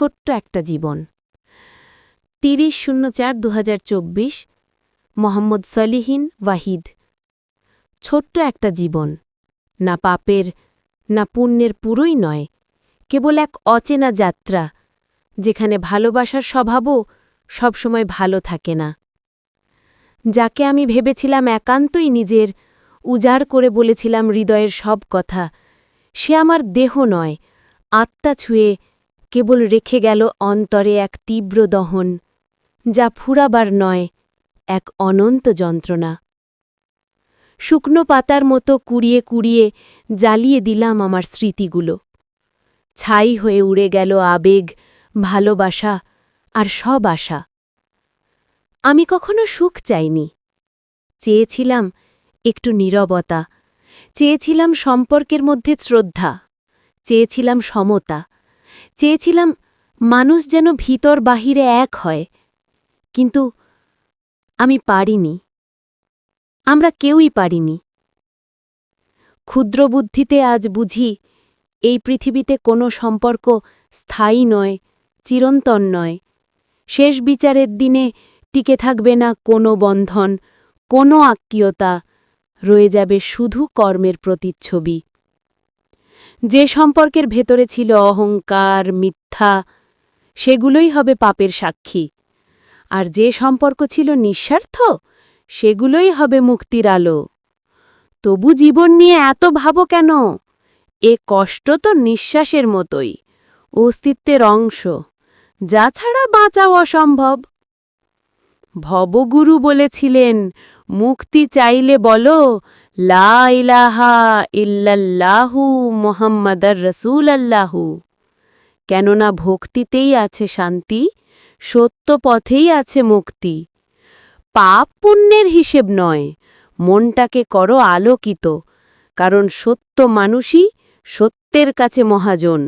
ছোট্ট একটা জীবন। তিরিশ শূন্য চার দু মোহাম্মদ সলিহিন ওয়াহিদ। ছোট্ট একটা জীবন। না পাপের, না পুণ্যের পুরোই নয়, কেবল এক অচেনা যাত্রা, যেখানে ভালোবাসার স্বভাবও সবসময় ভালো থাকে না। যাকে আমি ভেবেছিলাম একান্তই নিজের, উজাড় করে বলেছিলাম হৃদয়ের সব কথা, সে আমার দেহ নয়, আত্মা ছুঁয়ে কেবল রেখে গেল অন্তরে এক তীব্র দহন, যা ফুরাবার নয়, এক অনন্ত যন্ত্রণা। শুকনো পাতার মতো কুড়িয়ে কুড়িয়ে জ্বালিয়ে দিলাম আমার স্মৃতিগুলো। ছাই হয়ে উড়ে গেল আবেগ, ভালোবাসা আর সব আশা। আমি কখনো সুখ চাইনি। চেয়েছিলাম একটু নীরবতা, চেয়েছিলাম সম্পর্কের মধ্যে শ্রদ্ধা, চেয়েছিলাম সমতা চেয়েছিলাম মানুষ যেন ভিতর বাহিরে এক হয়, কিন্তু আমি পারিনি। আমরা কেউই পারিনি। ক্ষুদ্র বুদ্ধিতে আজ বুঝি এই পৃথিবীতে কোনো সম্পর্ক স্থায়ী নয়, চিরন্তন নয়। শেষ বিচারের দিনে টিকে থাকবে না কোনো বন্ধন, কোনো আত্মীয়তা, রয়ে যাবে শুধু কর্মের প্রতিচ্ছবি। যে সম্পর্কের ভেতরে ছিল অহংকার, মিথ্যা, সেগুলোই হবে পাপের সাক্ষী। আর যে সম্পর্ক ছিল নিঃস্বার্থ, সেগুলোই হবে মুক্তির আলো। তবু জীবন নিয়ে এত ভাবো কেন? এ কষ্ট তো নিঃশ্বাসের মতোই, অস্তিত্বের অংশ। যা ছাড়া বাঁচাও অসম্ভব। ভবগুরু বলেছিলেন, মুক্তি চাইলে বলো লা ইলাহা ইল্লাল্লাহু মোহাম্মদার রসুল আল্লাহু কেননা ভক্তিতেই আছে শান্তি সত্য পথেই আছে মুক্তি। পাপ পুণ্যের হিসেব নয়, মনটাকে করো আলোকিত, কারণ সত্য মানুষই সত্যের কাছে মহাজন।